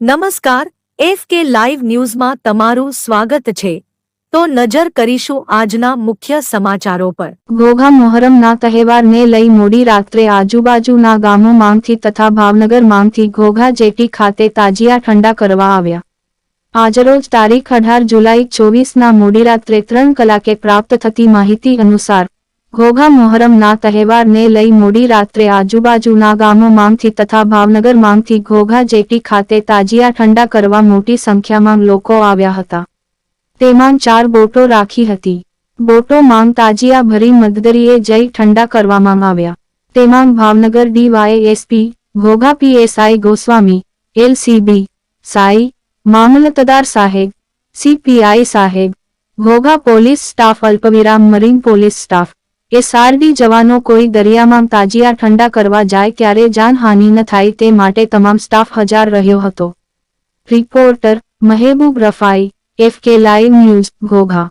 નમસ્કાર F K live ન્યૂઝમાં તમારું સ્વાગત છે. તો નજર કરીશું આજના મુખ્ય સમાચારો પર. ઘોઘા મોહરમના તહેવારને લઈ મોડી રાત્રે આજુબાજુના ગામો માંગથી તથા ભાવનગર માંગથી ઘોઘા જેટી ખાતે તાજિયા ઠંડા કરવા આવ્યા. આજરોજ તારીખ અઢાર જુલાઈ ચોવીસના મોડી રાત્રે ત્રણ કલાકે પ્રાપ્ત થતી માહિતી અનુસાર ઘોઘા મોહરમના તહેવારને લઈ મોડી રાત્રે આજુબાજુના ગામોમાંથી તથા ભાવનગરમાંથી ઘોઘા જેટી ખાતે તાજિયા ઠંડા કરવા મોટી સંખ્યામાં લોકો આવ્યા હતા તેમાં ચાર બોટો રાખી હતી બોટો માંગ તાજિયા ભરી મદદરીએ જઈ ઠંડા કરવામાં આવ્યા તેમાં Bhavnagar DYSP Ghogha PSI Goswami LCB Sai મામલતદાર સાહેબ સીપીઆઈ સાહેબ ઘોઘા પોલીસ સ્ટાફ અલ્પવિરામ મરીન પોલીસ સ્ટાફ એસઆરડી જવાનો કોઈ દરિયામાં તાજિયા ઠંડા કરવા જાય ત્યારે જાનહાનિ ન થાય તે માટે તમામ સ્ટાફ હજાર રહ્યો હતો. Reporter Mehboob Rafai, F K live news, Ghogha.